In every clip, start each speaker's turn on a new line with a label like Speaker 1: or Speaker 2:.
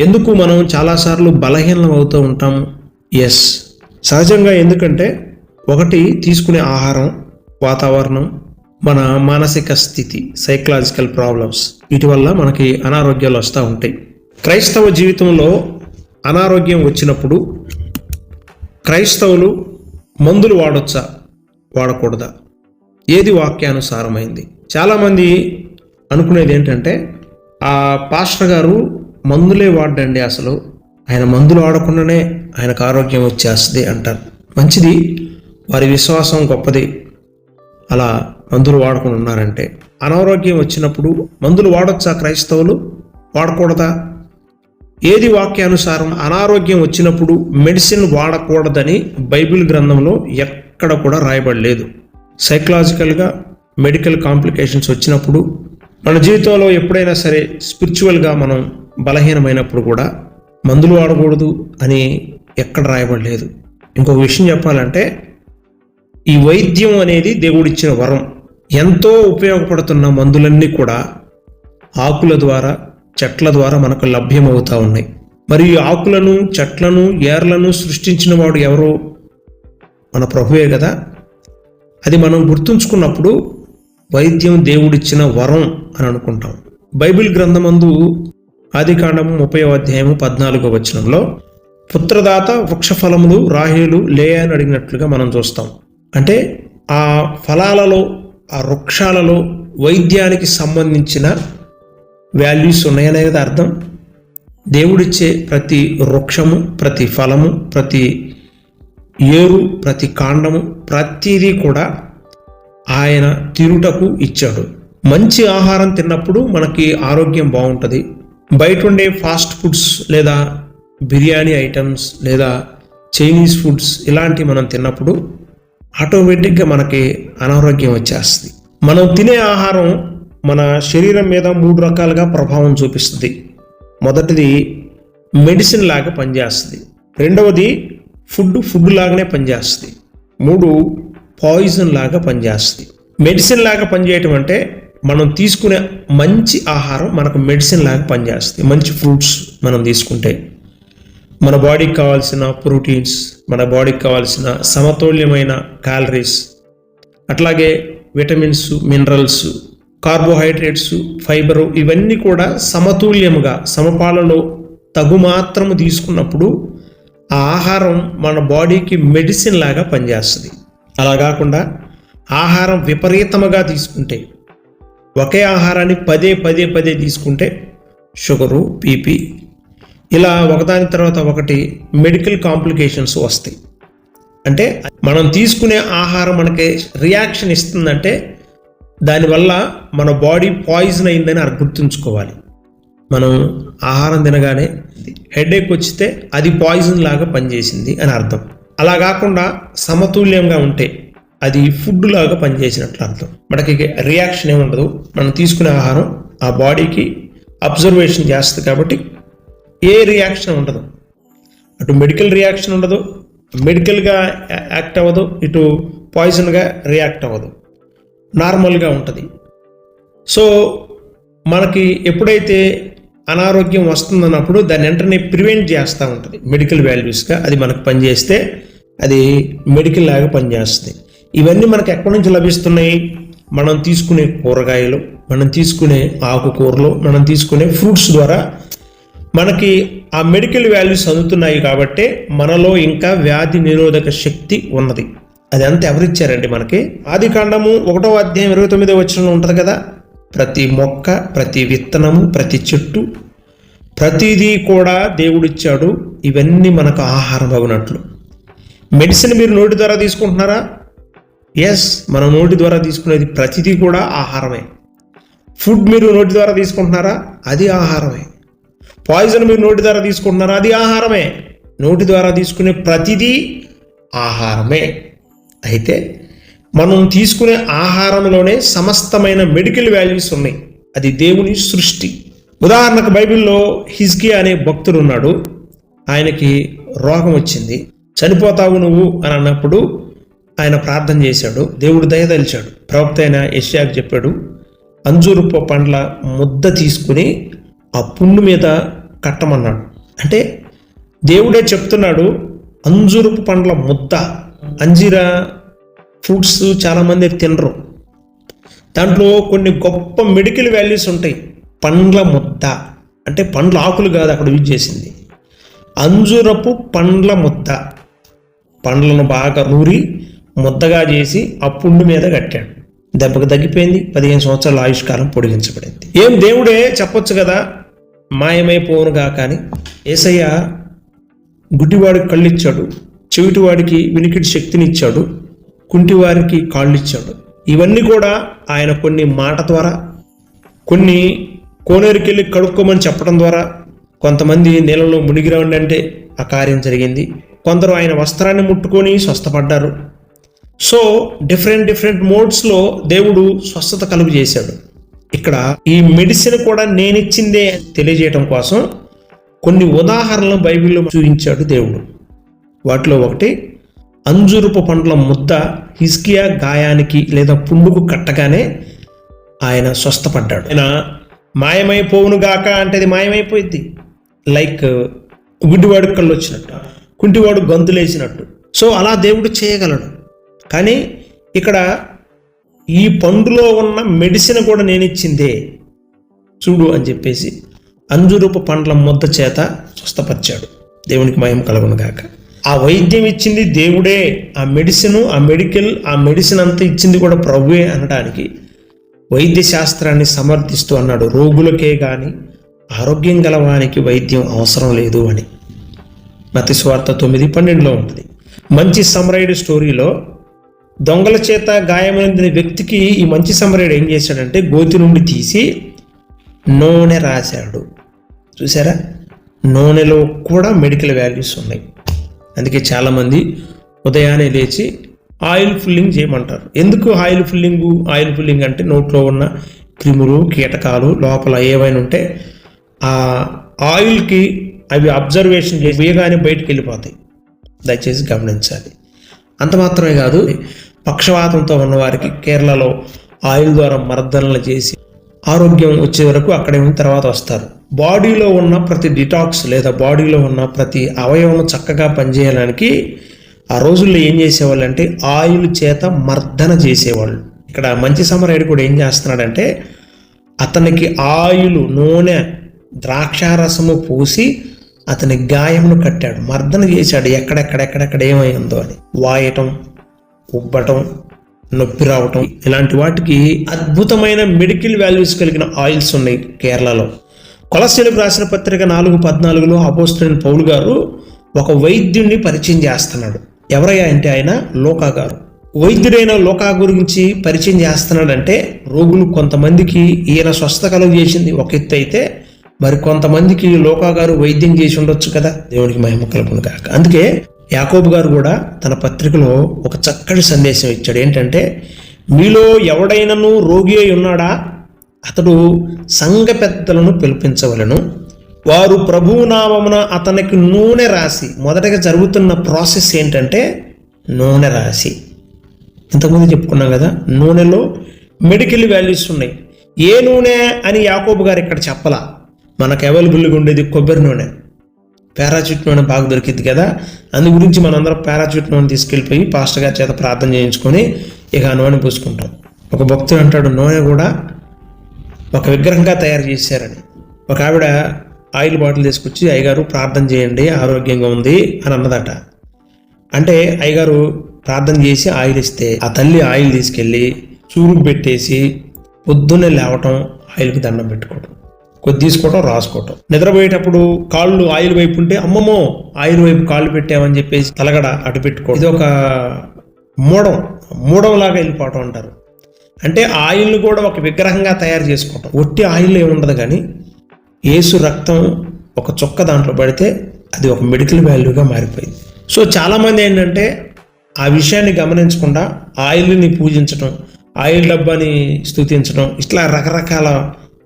Speaker 1: ఎందుకు మనం చాలాసార్లు బలహీనం అవుతూ ఉంటాము ఎస్ సహజంగా ఎందుకంటే ఒకటి తీసుకునే ఆహారం వాతావరణం మన మానసిక స్థితి సైకలాజికల్ ప్రాబ్లమ్స్ వీటి వల్ల మనకి అనారోగ్యాలు వస్తూ ఉంటాయి. క్రైస్తవ జీవితంలో అనారోగ్యం వచ్చినప్పుడు క్రైస్తవులు మందులు వాడొచ్చా? వాడకూడదా? ఏది వాక్యానుసారమైంది? చాలామంది అనుకునేది ఏంటంటే ఆ పాస్టర్ గారు మందులే వాడండి అసలు. ఆయన మందులు వాడకుండానే ఆయనకు ఆరోగ్యం వచ్చేస్తుంది అంటారు. మంచిది వారి విశ్వాసం గొప్పది. అలా మందులు వాడకుండా ఉన్నారంటే అనారోగ్యం వచ్చినప్పుడు మందులు వాడొచ్చా క్రైస్తవులు? వాడకూడదా? ఏది వాక్యానుసారం అనారోగ్యం వచ్చినప్పుడు మెడిసిన్ వాడకూడదని బైబిల్ గ్రంథంలో ఎక్కడ కూడా రాయబడలేదు. సైకలాజికల్గా మెడికల్ కాంప్లికేషన్స్ వచ్చినప్పుడు మన జీవితంలో ఎప్పుడైనా సరే స్పిరిచువల్గా మనం బలహీనమైనప్పుడు కూడా మందులు వాడకూడదు అని ఎక్కడ రాయబడలేదు. ఇంకొక విషయం చెప్పాలంటే ఈ వైద్యం అనేది దేవుడిచ్చిన వరం. ఎంతో ఉపయోగపడుతున్న మందులన్నీ కూడా ఆకుల ద్వారా చెట్ల ద్వారా మనకు లభ్యమవుతూ ఉన్నాయి. మరి ఈ ఆకులను చెట్లను ఏర్లను సృష్టించిన వాడు ఎవరో మన ప్రభువే కదా. అది మనం గుర్తుంచుకున్నప్పుడు వైద్యం దేవుడిచ్చిన వరం అని అనుకుంటాం. బైబిల్ గ్రంథమందు ఆదికాండము ముప్పై అధ్యాయము పద్నాలుగో వచనంలో పుత్రదాత వృక్షఫలములు రాహేలు లే అని అడిగినట్లుగా మనం చూస్తాం. అంటే ఆ ఫలాలలో ఆ వృక్షాలలో వైద్యానికి సంబంధించిన వాల్యూస్ ఉన్నాయనేది అర్థం? దేవుడిచ్చే ప్రతి వృక్షము ప్రతి ఫలము ప్రతి ఏరు ప్రతి కాండము ప్రతిదీ కూడా ఆయన తిరుటకు ఇచ్చాడు. మంచి ఆహారం తిన్నప్పుడు మనకి ఆరోగ్యం బాగుంటుంది. బయట ఉండే ఫాస్ట్ ఫుడ్స్ లేదా బిర్యానీ ఐటమ్స్ లేదా చైనీస్ ఫుడ్స్ ఇలాంటివి మనం తిన్నప్పుడు ఆటోమేటిక్గా మనకి అనారోగ్యం వచ్చేస్తుంది. మనం తినే ఆహారం మన శరీరం మీద మూడు రకాలుగా ప్రభావం చూపిస్తుంది. మొదటిది మెడిసిన్ లాగా పనిచేస్తుంది. రెండవది ఫుడ్ ఫుడ్ లాగానే పనిచేస్తుంది. మూడు పాయిజన్ లాగా పనిచేస్తుంది. మెడిసిన్ లాగా పనిచేయటం అంటే మనం తీసుకునే మంచి ఆహారం మనకు మెడిసిన్ లాగా పనిచేస్తుంది. మంచి ఫ్రూట్స్ మనం తీసుకుంటే మన బాడీకి కావాల్సిన ప్రోటీన్స్ మన బాడీకి కావాల్సిన సమతౌల్యమైన క్యాలరీస్ అట్లాగే విటమిన్స్ మినరల్స్ కార్బోహైడ్రేట్స్ ఫైబరు ఇవన్నీ కూడా సమతుల్యముగా సమపాలలో తగు మాత్రము తీసుకున్నప్పుడు ఆ ఆహారం మన బాడీకి మెడిసిన్ లాగా పనిచేస్తుంది. అలా కాకుండా ఆహారం విపరీతముగా తీసుకుంటే ఒకే ఆహారాన్ని పదే పదే పదే తీసుకుంటే షుగరు బీపీ ఇలా ఒకదాని తర్వాత ఒకటి మెడికల్ కాంప్లికేషన్స్ వస్తాయి. అంటే మనం తీసుకునే ఆహారం మనకి రియాక్షన్ ఇస్తుందంటే దానివల్ల మన బాడీ పాయిజన్ అయిందని అది గుర్తుంచుకోవాలి. మనం ఆహారం తినగానే హెడేక్ వచ్చితే అది పాయిజన్ లాగా పనిచేసింది అని అర్థం. అలా కాకుండా సమతుల్యంగా ఉంటే అది ఫుడ్ లాగా పనిచేసినట్లు అర్థం. మనకి రియాక్షన్ ఏమి ఉండదు. మనం తీసుకునే ఆహారం ఆ బాడీకి అబ్జర్వేషన్ చేస్తుంది కాబట్టి ఏ రియాక్షన్ ఉండదు. అటు మెడికల్ రియాక్షన్ ఉండదు. మెడికల్గా యాక్ట్ అవ్వదు. ఇటు పాయిజన్గా రియాక్ట్ అవ్వదు. నార్మల్గా ఉంటుంది. సో మనకి ఎప్పుడైతే అనారోగ్యం వస్తుందన్నప్పుడు దాన్ని వెంటనే ప్రివెంట్ చేస్తూ ఉంటుంది. మెడికల్ వాల్యూస్గా అది మనకు పనిచేస్తే అది మెడికల్ లాగా పనిచేస్తుంది. ఇవన్నీ మనకు ఎక్కడి నుంచి లభిస్తున్నాయి? మనం తీసుకునే కూరగాయలు మనం తీసుకునే ఆకుకూరలు మనం తీసుకునే ఫ్రూట్స్ ద్వారా మనకి ఆ మెడికల్ వాల్యూస్ అందుతున్నాయి కాబట్టి మనలో ఇంకా వ్యాధి నిరోధక శక్తి ఉన్నది. అది అంత ఎవరిచ్చారండి మనకి? ఆది కాండము ఒకటో అధ్యాయం ఇరవై తొమ్మిదో వచ్చిన ఉంటుంది కదా? ప్రతి మొక్క ప్రతి విత్తనము ప్రతి చెట్టు ప్రతిదీ కూడా దేవుడిచ్చాడు. ఇవన్నీ మనకు ఆహారం అగునట్లు మెడిసిన్ మీరు నోటి ద్వారా తీసుకుంటున్నారా? ఎస్ మన నోటి ద్వారా తీసుకునేది ప్రతిదీ కూడా ఆహారమే. ఫుడ్ మీరు నోటి ద్వారా తీసుకుంటున్నారా? అది ఆహారమే. పాయిజన్ మీరు నోటి ద్వారా తీసుకుంటున్నారా? అది ఆహారమే. నోటి ద్వారా తీసుకునే ప్రతిదీ ఆహారమే. అయితే మనం తీసుకునే ఆహారంలోనే సమస్తమైన మెడికల్ వాల్యూస్ ఉన్నాయి. అది దేవుని సృష్టి. ఉదాహరణకు బైబిల్లో హిజ్కి అనే భక్తుడు ఉన్నాడు. ఆయనకి రోగం వచ్చింది. చనిపోతావు నువ్వు అని అన్నప్పుడు ఆయన ప్రార్థన చేశాడు. దేవుడు దయదలిచాడు ప్రవక్త అయిన యష్యాకు చెప్పాడు అంజూరుపు పండ్ల ముద్ద తీసుకుని ఆ పుండు మీద కట్టమన్నాడు. అంటే దేవుడే చెప్తున్నాడు అంజూరుపు పండ్ల ముద్ద అంజీరా ఫ్రూట్స్ చాలామంది తినరు. దాంట్లో కొన్ని గొప్ప మెడికల్ వాల్యూస్ ఉంటాయి. పండ్ల ముద్ద. అంటే పండ్ల ఆకులు కాదు అక్కడ యూజ్ చేసింది. అంజురపు పండ్ల ముద్ద. పండ్లను బాగా నూరి ముద్దగా చేసి ఆ పుండు మీద కట్టాడు. దెబ్బకు తగ్గిపోయింది. పదిహేను సంవత్సరాల ఆయుష్కాలం పొడిగించబడింది. ఏం దేవుడే చెప్పొచ్చు కదా? మాయమైపోవునుగా కానీ ఏసయ్య గుడ్డివాడికి కళ్ళు ఇచ్చాడు చెవిటివాడికి వినికిడి శక్తిని ఇచ్చాడు కుంటివారికి కాళ్ళు ఇచ్చాడు ఇవన్నీ కూడా ఆయన కొన్ని మాట ద్వారా కొన్ని కోనేరుకెళ్ళి కడుక్కోమని చెప్పడం ద్వారా కొంతమంది నీళ్ళలో మునిగిరండి అంటే ఆ కార్యం జరిగింది. కొందరు ఆయన వస్త్రాన్ని ముట్టుకొని స్వస్థపడ్డారు. సో డిఫరెంట్ డిఫరెంట్ మోడ్స్లో దేవుడు స్వస్థత కలుగు చేశాడు. ఇక్కడ ఈ మెడిసిన్ కూడా నేనిచ్చిందే తెలియజేయటం కోసం కొన్ని ఉదాహరణలు బైబిల్లో చూపించాడు దేవుడు. వాటిలో ఒకటి అంజురుపు పండ్ల ముద్ద హిస్కియా గాయానికి లేదా పుండుకు కట్టగానే ఆయన స్వస్థపడ్డాడు. ఆయన మాయమైపోవునుగాక అంటే అది మాయమైపోయింది లైక్ గుడ్డివాడు కళ్ళు వచ్చినట్టు కుంటివాడు గంతులేసినట్టు. సో అలా దేవుడు చేయగలడు. కానీ ఇక్కడ ఈ పండులో ఉన్న మెడిసిన్ కూడా నేను ఇచ్చిందే చూడు అని చెప్పేసి అంజురూపు పండ్ల ముద్ద చేత స్వస్థపరిచాడు. దేవునికి మయం కలుగును ఆ వైద్యం ఇచ్చింది దేవుడే. ఆ మెడిసిన్ ఆ మెడికల్ ఆ మెడిసిన్ అంతా ఇచ్చింది కూడా ప్రభువే అనడానికి వైద్య శాస్త్రాన్ని సమర్థిస్తూ అన్నాడు. రోగులకే కానీ ఆరోగ్యం గలవానికి వైద్యం అవసరం లేదు అని. మతి స్వార్థ తొమ్మిది పన్నెండులో ఉంటుంది. మంచి సమరైడ్ స్టోరీలో దొంగల చేత గాయమైన వ్యక్తికి ఈ మంచి సమరైడ్ ఏం చేశాడంటే గోతి నుండి తీసి నూనె రాశాడు. చూసారా నూనెలో కూడా మెడికల్ వాల్యూస్ ఉన్నాయి. అందుకే చాలామంది ఉదయాన్నే లేచి ఆయిల్ ఫుల్లింగ్ చేయమంటారు. ఎందుకు ఆయిల్ ఫుల్లింగ్? ఆయిల్ ఫుల్లింగ్ అంటే నోట్లో ఉన్న క్రిములు కీటకాలు లోపల ఏవైనా ఉంటే ఆ ఆయిల్కి అవి అబ్జర్వేషన్ చేసి వేయగానే బయటికి వెళ్ళిపోతాయి. దయచేసి గమనించాలి. అంత మాత్రమే కాదు పక్షవాతంతో ఉన్నవారికి కేరళలో ఆయిల్ ద్వారా మర్దనలు చేసి ఆరోగ్యం వచ్చే వరకు అక్కడే ఉన్న తర్వాత వస్తారు. బాడీలో ఉన్న ప్రతి డిటాక్స్ లేదా బాడీలో ఉన్న ప్రతి అవయవం చక్కగా పనిచేయడానికి ఆ రోజుల్లో ఏం చేసేవాళ్ళు అంటే ఆయిల్ చేత మర్దన చేసేవాళ్ళు. ఇక్కడ మంచి సమరైడ్ కూడా ఏం చేస్తున్నాడంటే అతనికి ఆయిల్ నూనె ద్రాక్షారసము పూసి అతని గాయమును కట్టాడు. మర్దన చేశాడు. ఎక్కడెక్కడెక్కడెక్కడ ఏమైందో అని. వాయటం ఉబ్బటం నొప్పి రావటం ఇలాంటి వాటికి అద్భుతమైన మెడికల్ వాల్యూస్ కలిగిన ఆయిల్స్ ఉన్నాయి కేరళలో. కొలసీలకు రాసిన పత్రిక నాలుగు పద్నాలుగులో అపోస్తులైన పౌలు గారు ఒక వైద్యుడిని పరిచయం చేస్తున్నాడు. ఎవరయ్యా అంటే ఆయన? లోకా గారు. వైద్యుడైన లోకా గురించి పరిచయం చేస్తున్నాడంటే రోగులు కొంతమందికి ఈయన స్వస్థ కలుగు చేసింది ఒక ఎత్తు అయితే మరి కొంతమందికి లోకా గారు వైద్యం చేసి ఉండొచ్చు కదా? దేవుడికి మహిమ కలుగును కాక అందుకే యాకోబు గారు కూడా తన పత్రికలో ఒక చక్కటి సందేశం ఇచ్చాడు. ఏంటంటే మీలో ఎవడైనను రోగి అయి ఉన్నాడా? అతడు సంఘ పెద్దలను పిలిపించవలను. వారు ప్రభువు నామమున అతనికి నూనె రాసి మొదటగా జరుగుతున్న ప్రాసెస్ ఏంటంటే నూనె రాసి. ఇంతకుముందు చెప్పుకున్నాం కదా నూనెలో మెడికల్ వాల్యూస్ ఉన్నాయి. ఏ నూనె అని యాకోబు గారు ఇక్కడ చెప్పలా? మనకు అవైలబుల్గా ఉండేది కొబ్బరి నూనె. పారాచూట్ నూనె బాగా దొరికింది కదా. అందు గురించి మనందరం పారాచూట్ నూనె తీసుకెళ్ళిపోయి పాస్టర్ గారి చేత ప్రార్థన చేయించుకొని ఇక ఆ నూనె పూసుకుంటాం. ఒక భక్తుడు అంటాడు నూనె కూడా ఒక విగ్రహంగా తయారు చేశారని. ఒక ఆవిడ ఆయిల్ బాటిల్ తీసుకొచ్చి అయ్యగారు ప్రార్థన చేయండి ఆరోగ్యంగా ఉంది అని అన్నదట. అంటే అయ్యగారు ప్రార్థన చేసి ఆయిల్ ఇస్తే ఆ తల్లి ఆయిల్ తీసుకెళ్ళి చూరుకు పెట్టేసి పొద్దున్నే లేవటం ఆయిల్కి దండం పెట్టుకోవడం కొద్ది తీసుకోవటం రాసుకోవటం. నిద్రపోయేటప్పుడు కాళ్ళు ఆయిల్ వైపు ఉంటే అమ్మమ్మో ఆయిల్ వైపు కాళ్ళు పెట్టామని చెప్పేసి తలగడ అటు పెట్టుకోవడం ఇది ఒక మూడం మూడంలాగా వెళ్ళిపోవటం అంటారు. అంటే ఆయిల్ని కూడా ఒక విగ్రహంగా తయారు చేసుకోవటం. ఒట్టి ఆయిల్ ఏముండదు కానీ ఏసు రక్తం ఒక చుక్క దాంట్లో పడితే అది ఒక మెడికల్ వాల్యూగా మారిపోయింది. సో చాలామంది ఏంటంటే ఆ విషయాన్ని గమనించకుండా ఆయిల్ని పూజించడం ఆయిల్ డబ్బాని స్తుతించడం ఇట్లా రకరకాల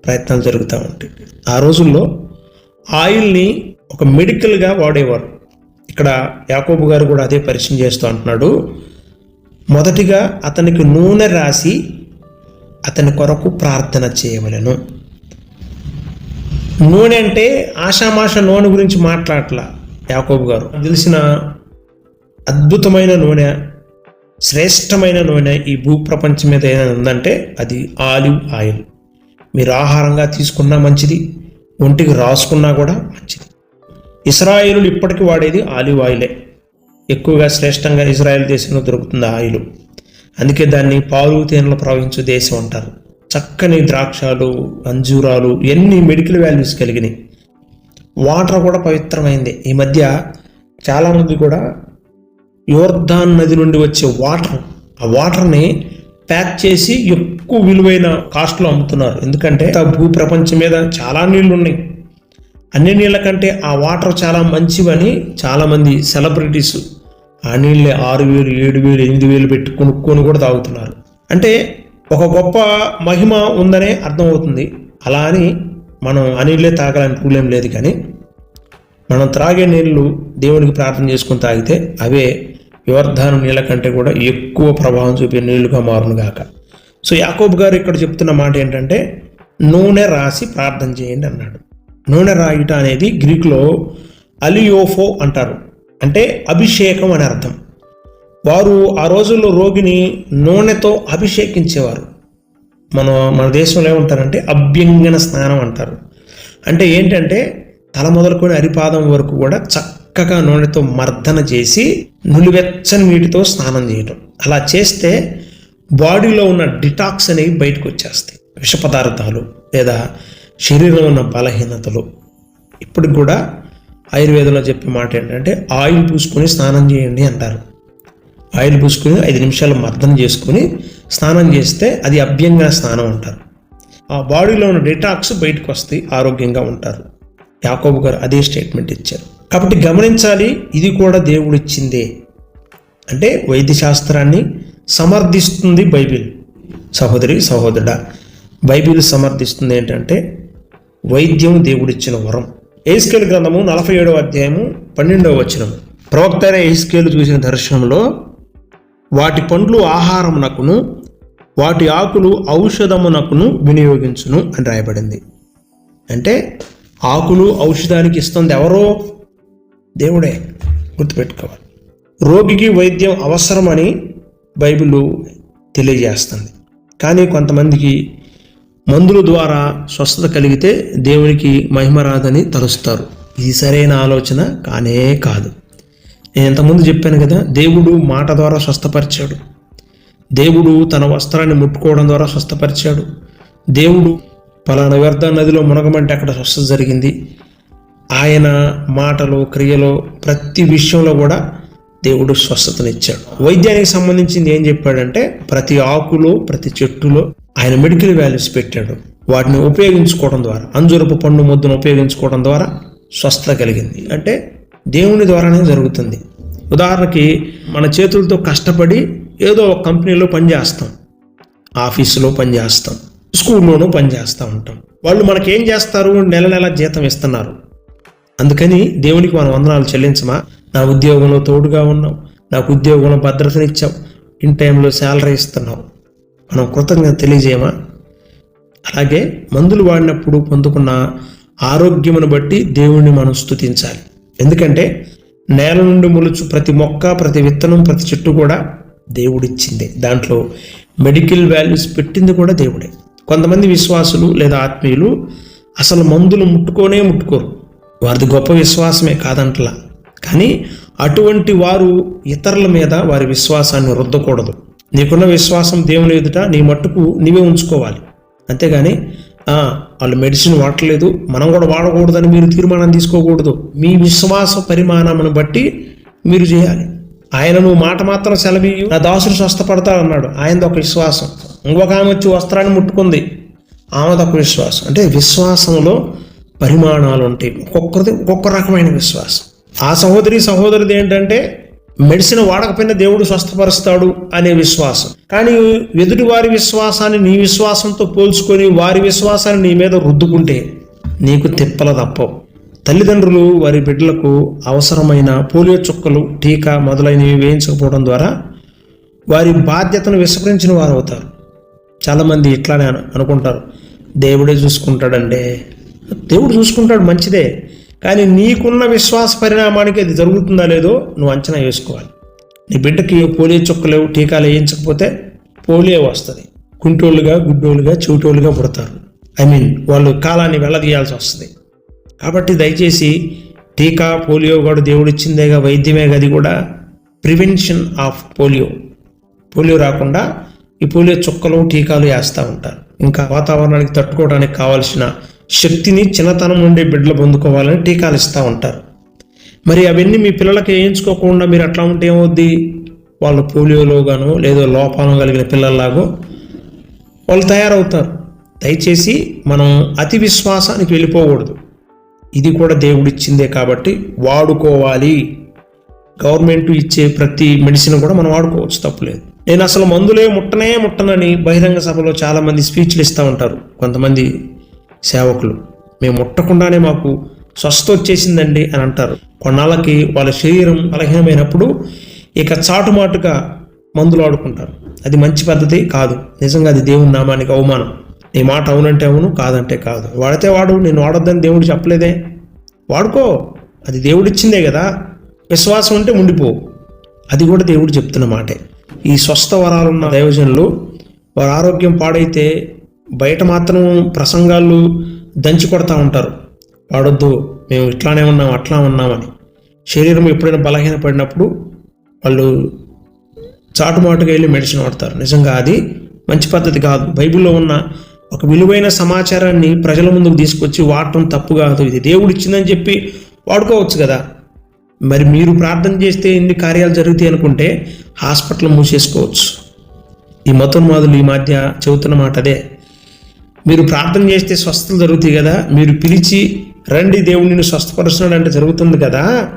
Speaker 1: ప్రయత్నాలు జరుగుతూ ఉంటాయి. ఆ రోజుల్లో ఆయిల్ని ఒక మెడికల్గా వాడేవారు. ఇక్కడ యాకోబు గారు కూడా అదే పరిచయం చేస్తూ అంటున్నాడు. మొదటిగా అతనికి నూనె రాసి అతని కొరకు ప్రార్థన చేయవలెను. నూనె అంటే ఆషామాష నూనె గురించి మాట్లాడలా యాకోబు గారు. తెలిసిన అద్భుతమైన నూనె శ్రేష్టమైన నూనె ఈ భూప్రపంచం మీద ఏదైనా ఉందంటే అది ఆలివ్ ఆయిల్. మీరు ఆహారంగా తీసుకున్నా మంచిది ఒంటికి రాసుకున్నా కూడా మంచిది. ఇస్రాయిలు ఇప్పటికీ వాడేది ఆలివ్ ఆయిలే. ఎక్కువగా శ్రేష్టంగా ఇజ్రాయెల్ దేశంలో దొరుకుతుంది ఆయిల్. అందుకే దాన్ని పాలు తేనెలు ప్రవహించు దేశం అంటారు. చక్కని ద్రాక్షాలు అంజూరాలు ఎన్ని మెడికల్ వాల్యూస్ కలిగినాయి. వాటర్ కూడా పవిత్రమైంది. ఈ మధ్య చాలామంది కూడా యోర్ధాన్ నది నుండి వచ్చే వాటర్ ఆ వాటర్ని ప్యాక్ చేసి ఎక్కువ విలువైన కాస్ట్లో అమ్ముతున్నారు. ఎందుకంటే ఆ భూ ప్రపంచం మీద చాలా నీళ్ళు ఉన్నాయి అన్ని నీళ్ళ కంటే ఆ వాటర్ చాలా మంచివని చాలామంది సెలబ్రిటీస్ ఆ నీళ్ళే ఆరు వేలు ఏడు వేలు ఎనిమిది వేలు పెట్టి కొనుక్కొని కూడా తాగుతున్నారు. అంటే ఒక గొప్ప మహిమ ఉందనే అర్థమవుతుంది. అలా అని మనం ఆ నీళ్ళే తాగాలని రూల్ ఏం లేదు కానీ మనం త్రాగే నీళ్ళు దేవునికి ప్రార్థన చేసుకుని తాగితే అవే వివర్ధానం నీళ్ళ కంటే కూడా ఎక్కువ ప్రభావం చూపే నీళ్ళుగా మారునుగాక సో యాకోబ్ గారు ఇక్కడ చెప్తున్న మాట ఏంటంటే నూనె రాసి ప్రార్థన చేయండి అన్నాడు. నూనె రాయుట అనేది గ్రీకులో అలియోఫో అంటారు. అంటే అభిషేకం అని అర్థం. వారు ఆ రోజుల్లో రోగిని నూనెతో అభిషేకించేవారు. మన మన దేశంలో ఏమంటారంటే అభ్యంగన స్నానం అంటారు. అంటే ఏంటంటే తల మొదలుకొని అరిపాదం వరకు కూడా చక్క చక్కగా నూనెతో మర్దన చేసి నులివెచ్చని నీటితో స్నానం చేయడం అలా చేస్తే బాడీలో ఉన్న డిటాక్స్ అనేవి బయటకు వచ్చేస్తాయి. విష పదార్థాలు లేదా శరీరంలో ఉన్న బలహీనతలు. ఇప్పటికి కూడా ఆయుర్వేదంలో చెప్పే మాట ఏంటంటే ఆయిల్ పూసుకొని స్నానం చేయండి అంటారు. ఆయిల్ పూసుకొని ఐదు నిమిషాలు మర్దన చేసుకొని స్నానం చేస్తే అది అభ్యంగా స్నానం అంటారు. ఆ బాడీలో ఉన్న డిటాక్స్ బయటకు వస్తాయి ఆరోగ్యంగా ఉంటారు. యాకోబు గారు అదే స్టేట్మెంట్ ఇచ్చారు. కాబట్టి గమనించాలి ఇది కూడా దేవుడిచ్చిందే. అంటే వైద్యశాస్త్రాన్ని సమర్థిస్తుంది బైబిల్. సహోదరి సహోదరుడ బైబిల్ సమర్థిస్తుంది ఏంటంటే వైద్యం దేవుడిచ్చిన వరం. ఏస్కేల్ గ్రంథము నలభై ఏడవ అధ్యాయము పన్నెండవ వచనం. ప్రవక్త అయిన ఏస్కేలు చూసిన దర్శనంలో వాటి పండ్లు ఆహారమునకును వాటి ఆకులు ఔషధమునకును వినియోగించును అని రాయబడింది. అంటే ఆకులు ఔషధానికి ఇస్తుంది ఎవరో దేవుడే గుర్తుపెట్టుకోవాలి. రోగికి వైద్యం అవసరమని బైబిల్ తెలియజేస్తుంది. కానీ కొంతమందికి మందుల ద్వారా స్వస్థత కలిగితే దేవునికి మహిమ రాదని తలుస్తారు. ఇది సరైన ఆలోచన కానే కాదు. నేను ఇంతకుముందు చెప్పాను కదా దేవుడు మాట ద్వారా స్వస్థపరిచాడు. దేవుడు తన వస్త్రాన్ని ముట్టుకోవడం ద్వారా స్వస్థపరిచాడు. దేవుడు పలానా వ్యర్థ నదిలో మునగమంటే అక్కడ స్వస్థత జరిగింది. ఆయన మాటలు క్రియలు ప్రతి విషయంలో కూడా దేవుడు స్వస్థతనిచ్చాడు. వైద్యానికి సంబంధించింది ఏం చెప్పాడంటే ప్రతి ఆకులో ప్రతి చెట్టులో ఆయన మెడికల్ వాల్యూస్ పెట్టాడు. వాటిని ఉపయోగించుకోవడం ద్వారా అంజురపు పండు ముద్దను ఉపయోగించుకోవడం ద్వారా స్వస్థత కలిగింది. అంటే దేవుని ద్వారానే జరుగుతుంది. ఉదాహరణకి మన చేతులతో కష్టపడి ఏదో ఒక కంపెనీలో పనిచేస్తాం ఆఫీసులో పనిచేస్తాం స్కూల్లోనూ పనిచేస్తూ ఉంటాం. వాళ్ళు మనకేం చేస్తారు? నెల నెల జీతం ఇస్తున్నారు. అందుకని దేవునికి మనం వందనాలు చెల్లించమా? నా ఉద్యోగంలో తోడుగా ఉన్నావు నాకు ఉద్యోగంలో భద్రతనిచ్చావు ఇన్ టైంలో శాలరీ ఇస్తున్నావు మనం కృతజ్ఞత తెలియజేయమా? అలాగే మందులు వాడినప్పుడు పొందుకున్న ఆరోగ్యమును బట్టి దేవుణ్ణి మనం స్తుతించాలి. ఎందుకంటే నేల నుండి మొలుచు ప్రతి మొక్క ప్రతి విత్తనం ప్రతి చెట్టు కూడా దేవుడిచ్చిందే. దాంట్లో మెడికల్ వాల్యూస్ పెట్టింది కూడా దేవుడే. కొంతమంది విశ్వాసులు లేదా ఆత్మీయులు అసలు మందులు ముట్టుకోనే ముట్టుకోరు. వారిది గొప్ప విశ్వాసమే కాదంటలా. కానీ అటువంటి వారు ఇతరుల మీద వారి విశ్వాసాన్ని రుద్దకూడదు. నీకున్న విశ్వాసం దేవుని ఎదుట నీ మట్టుకు నీవే ఉంచుకోవాలి. అంతేగాని వాళ్ళు మెడిసిన్ వాడలేదు మనం కూడా వాడకూడదని మీరు తీర్మానం తీసుకోకూడదు. మీ విశ్వాస పరిమాణమును బట్టి మీరు చేయాలి. ఆయన నువ్వు మాట మాత్రం సెలవి నా దాసుడు స్వస్థపడతాడన్నాడు ఆయనది ఒక విశ్వాసం. ఇంకొక ఆమె వచ్చి వస్త్రాన్ని ముట్టుకుంది. ఆమెది ఒక విశ్వాసం. అంటే విశ్వాసంలో పరిమాణాలు ఉంటాయి ఒక్కొక్కరిది ఒక్కొక్క రకమైన విశ్వాసం. ఆ సహోదరి సహోదరుది ఏంటంటే మెడిసిన్ వాడకపోయినా దేవుడు స్వస్థపరుస్తాడు అనే విశ్వాసం. కానీ ఎదుటి వారి విశ్వాసాన్ని నీ విశ్వాసంతో పోల్చుకొని వారి విశ్వాసాన్ని నీ మీద రుద్దుకుంటే నీకు తిప్పల తప్పవు. తల్లిదండ్రులు వారి బిడ్డలకు అవసరమైన పోలియో చుక్కలు టీకా మొదలైనవి వేయించకపోవడం ద్వారా వారి బాధ్యతను విస్మరించిన వారు అవుతారు చాలామంది ఇట్లానే అనుకుంటారు. దేవుడే చూసుకుంటాడండి దేవుడు చూసుకుంటాడు మంచిదే కానీ నీకున్న విశ్వాస పరిణామానికి అది జరుగుతుందా లేదో నువ్వు అంచనా వేసుకోవాలి. నీ బిడ్డకి పోలియో చుక్కలేవు టీకాలు వేయించకపోతే పోలియో వస్తుంది. కుంటోళ్ళుగా గుడ్డోళ్ళుగా చెవిటోళ్ళుగా పుడతారు. ఐ మీన్ వాళ్ళు కాలాన్ని వెళ్ళదీయాల్సి వస్తుంది. కాబట్టి దయచేసి టీకా పోలియో కూడా దేవుడిచ్చిందేగా వైద్యమే అది కూడా. Prevention of polio. పోలియో రాకుండా ఈ పోలియో చుక్కలు టీకాలు వేస్తూ ఉంటారు. ఇంకా వాతావరణానికి తట్టుకోవడానికి కావాల్సిన శక్తిని చిన్నతనం నుండి బిడ్డలు పొందుకోవాలని టీకాలు ఇస్తూ ఉంటారు. మరి అవన్నీ మీ పిల్లలకి వేయించుకోకుండా మీరు అట్లా ఉంటే ఏమవుద్ది? వాళ్ళు పోలియోలో గాను లేదో లోపాలు కలిగిన పిల్లల్లాగో వాళ్ళు తయారవుతారు. దయచేసి మనం అతి విశ్వాసానికి వెళ్ళిపోకూడదు. ఇది కూడా దేవుడిచ్చిందే కాబట్టి వాడుకోవాలి. గవర్నమెంట్ ఇచ్చే ప్రతి మెడిసిన్ కూడా మనం వాడుకోవచ్చు తప్పులేదు. నేను అసలు మందులే ముట్టనే ముట్టనని బహిరంగ సభలో చాలామంది స్పీచ్లు ఇస్తూ ఉంటారు. కొంతమంది సేవకులు. మేము ముట్టకుండానే మాకు స్వస్థ వచ్చేసిందండి అని అంటారు. కొన్నాళ్ళకి వాళ్ళ శరీరం బలహీనమైనప్పుడు ఇక చాటుమాటుగా మందులు ఆడుకుంటారు అది మంచి పద్ధతి కాదు. నిజంగా అది దేవుని నామానికి అవమానం. నీ మాట అవునంటే అవును కాదంటే కాదు. వాడితే వాడు నేను వాడొద్దని దేవుడు చెప్పలేదే? వాడుకో. అది దేవుడిచ్చిందే కదా. విశ్వాసం ఉంటే ఉండిపో. అది కూడా దేవుడు చెప్తున్న మాటే. ఈ స్వస్థ వరాలున్న దైవజనులు వారి ఆరోగ్యం పాడైతే బయట మాత్రం ప్రసంగాలు దంచి కొడతా ఉంటారు. వాడొద్దు మేము ఇట్లానే ఉన్నాం అట్లా ఉన్నామని శరీరం ఎప్పుడైనా బలహీన పడినప్పుడు వాళ్ళు చాటుమాటుగా వెళ్ళి మెడిసిన్ వాడతారు. నిజంగా అది మంచి పద్ధతి కాదు. బైబిల్లో ఉన్న ఒక విలువైన సమాచారాన్ని ప్రజల ముందుకు తీసుకొచ్చి వాడటం తప్పు కాదు. ఇది దేవుడు ఇచ్చిందని చెప్పి వాడుకోవచ్చు కదా. మరి మీరు ప్రార్థన చేస్తే ఎన్ని కార్యాలు జరుగుతాయి అనుకుంటే హాస్పిటల్ మూసేసుకోవచ్చు. ఈ మతోన్మాదులు ఈ మధ్య చెబుతున్న మాట అదే. మీరు ప్రార్థన చేస్తే స్వస్థతలు జరుగుతాయి కదా? మీరు పిలిచి రండి దేవుడు నిన్ను స్వస్థపరుస్తున్నాడు అంటే జరుగుతుంది కదా?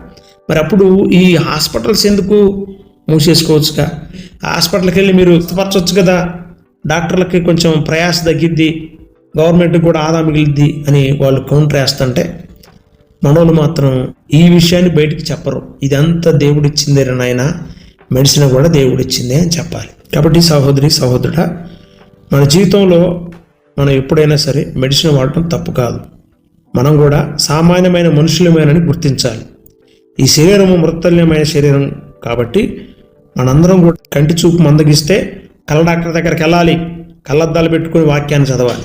Speaker 1: మరి అప్పుడు ఈ హాస్పిటల్స్ ఎందుకు మూసేసుకోవచ్చుగా? హాస్పిటల్కి వెళ్ళి మీరు స్వస్థపరచవచ్చు కదా? డాక్టర్లకి కొంచెం ప్రయాస తగ్గిద్ది గవర్నమెంట్కి కూడా ఆదా మిగిలిద్ది అని వాళ్ళు కౌంటర్ వేస్తుంటే మనోళ్ళు మాత్రం ఈ విషయాన్ని బయటికి చెప్పరు. ఇదంతా దేవుడిచ్చిందే నాయన మెడిసిన్ కూడా దేవుడిచ్చిందే అని చెప్పాలి. కాబట్టి సహోదరి సహోదరుడ మన జీవితంలో మనం ఎప్పుడైనా సరే మెడిసిన్ వాడటం తప్పు కాదు. మనం కూడా సామాన్యమైన మనుషులమేనని గుర్తించాలి. ఈ శరీరము మృతల్యమైన శరీరం కాబట్టి మనందరం కూడా కంటి చూపు మందగిస్తే కళ్ళ డాక్టర్ దగ్గరికి వెళ్ళాలి. కళ్ళద్దాలు పెట్టుకుని వాక్యాన్ని చదవాలి.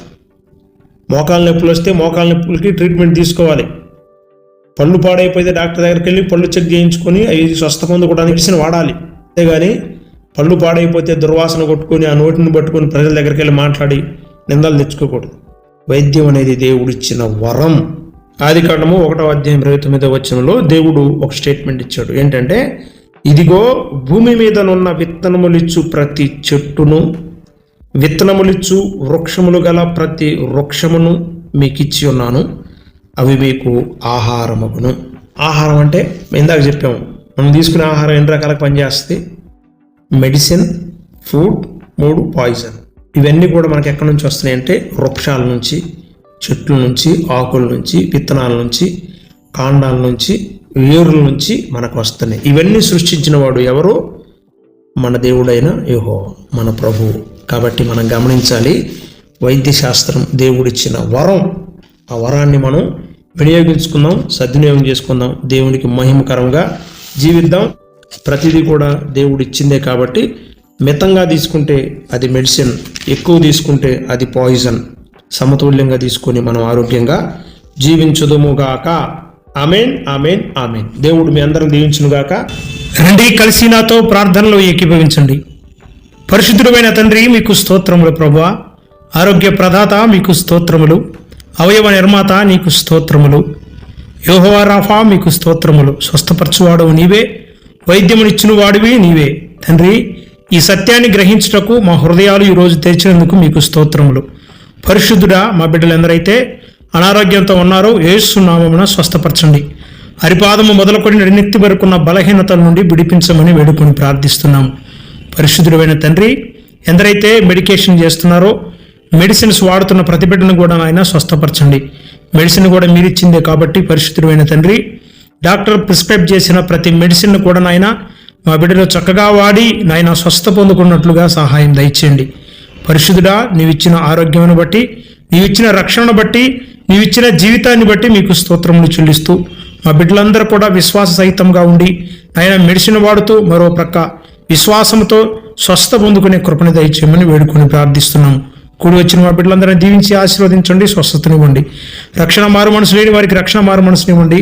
Speaker 1: మోకాళ్ళ నొప్పులు వస్తే మోకాళ్ళ నొప్పులకి ట్రీట్మెంట్ తీసుకోవాలి. పళ్ళు పాడైపోతే డాక్టర్ దగ్గరికి వెళ్ళి పళ్ళు చెక్ చేయించుకొని అవి స్వస్థ పొందుకోవడానికి మెడిసిన్ వాడాలి. అంతేగాని పళ్ళు పాడైపోతే దుర్వాసన కొట్టుకొని ఆ నోటిని పట్టుకొని ప్రజల దగ్గరికి వెళ్ళి మాట్లాడి నిందలు తెచ్చుకోకూడదు. వైద్యం అనేది దేవుడిచ్చిన వరం. ఆది కాండము ఒకటో అధ్యాయం ఇరవై తొమ్మిదో వచనంలో దేవుడు ఒక స్టేట్మెంట్ ఇచ్చాడు. ఏంటంటే ఇదిగో భూమి మీదనున్న విత్తనములిచ్చు ప్రతి చెట్టును విత్తనములిచ్చు వృక్షములు గల ప్రతి వృక్షమును మీకు ఇచ్చి ఉన్నాను. అవి మీకు ఆహారమగును. ఆహారం అంటే ఇందాక చెప్పాము మనం తీసుకునే ఆహారం ఎన్ని రకాలకు పనిచేస్తుంది? మెడిసిన్ ఫుడ్ మూడు పాయిజన్. ఇవన్నీ కూడా మనకి ఎక్కడి నుంచి వస్తున్నాయి అంటే వృక్షాల నుంచి చెట్ల నుంచి ఆకుల నుంచి విత్తనాల నుంచి కాండాల నుంచి వేరుల నుంచి మనకు వస్తున్నాయి. ఇవన్నీ సృష్టించిన వాడు ఎవరు? మన దేవుడైన యోహో మన ప్రభువు కాబట్టి మనం గమనించాలి వైద్యశాస్త్రం దేవుడిచ్చిన వరం. ఆ వరాన్ని మనం వినియోగించుకుందాం సద్వినియోగం చేసుకుందాం దేవునికి మహిమకరంగా జీవిద్దాం. ప్రతిదీ కూడా దేవుడు ఇచ్చిందే కాబట్టి మితంగా తీసుకుంటే అది మెడిసిన్ ఎక్కువ తీసుకుంటే అది పాయిజన్. సమతుల్యంగా తీసుకొని మనం ఆరోగ్యంగా జీవించుదుముగాక ఆమెన్ ఆమెన్ ఆమెన్. దేవుడు మీ అందరం దీవించునుగాక రండి కలిసి నాతో ప్రార్థనలో ఏకీభవించండి. పరిశుద్ధుడమైన తండ్రి మీకు స్తోత్రములు ప్రభువ. ఆరోగ్య ప్రదాత మీకు స్తోత్రములు. అవయవ నిర్మాత నీకు స్తోత్రములు. యోహవారాఫా మీకు స్తోత్రములు. స్వస్థపరచువాడవు నీవే. వైద్యమునిచ్చిన వాడివి నీవే. తండ్రి ఈ సత్యాన్ని గ్రహించుటకు మా హృదయాలు ఈరోజు తెరిచినందుకు మీకు స్తోత్రములు. పరిశుద్ధుడా మా బిడ్డలు ఎందరైతే అనారోగ్యంతో ఉన్నారో ఏసునామమున స్వస్థపరచండి. హరిపాదము మొదలుకొని నడినెత్తి వరకున్న బలహీనతల నుండి విడిపించమని వేడుకొని ప్రార్థిస్తున్నాము పరిశుద్ధుడైన తండ్రి ఎందరైతే మెడికేషన్ చేస్తున్నారో మెడిసిన్స్ వాడుతున్న ప్రతి బిడ్డను కూడా ఆయన స్వస్థపరచండి. మెడిసిన్ కూడా మీరిచ్చిందే కాబట్టి పరిశుద్ధుడైన తండ్రి డాక్టర్ ప్రిస్క్రైబ్ చేసిన ప్రతి మెడిసిన్ కూడా నాయన మా బిడ్డను చక్కగా వాడి నాయన స్వస్థ పొందుకున్నట్లుగా సహాయం దయచేయండి. పరిశుద్ధుడా నీవిచ్చిన ఆరోగ్యమును బట్టి నీవిచ్చిన రక్షణను బట్టి
Speaker 2: నీవిచ్చిన జీవితాన్ని బట్టి మీకు స్తోత్రములు చెల్లిస్తూ మా బిడ్డలందరూ కూడా విశ్వాస సహితంగా ఉండి ఆయన మెడిసిన్ వాడుతూ మరో ప్రక్క విశ్వాసంతో స్వస్థ పొందుకునే కృపణ దయచేయమని వేడుకొని ప్రార్థిస్తున్నాము కూడి వచ్చిన మా బిడ్డలందరినీ దీవించి ఆశీర్వదించండి స్వస్థతనివ్వండి. రక్షణ మారు మనసు లేని వారికి రక్షణ మారు మనసునివ్వండి.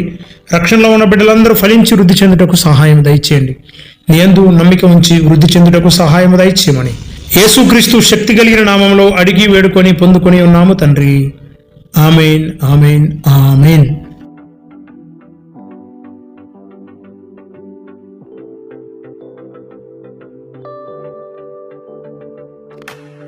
Speaker 2: రక్షణలో ఉన్న బిడ్డలందరూ ఫలించి వృద్ధి చెందుటకు సహాయం దయచేయండి. నేందు నమ్మిక ఉంచి వృద్ధి చెందుటకు సహాయం దయచేయమని. యేసుక్రీస్తు శక్తి కలిగిన నామంలో అడిగి వేడుకొని పొందుకొని ఉన్నాము తండ్రి. Amen amen amen.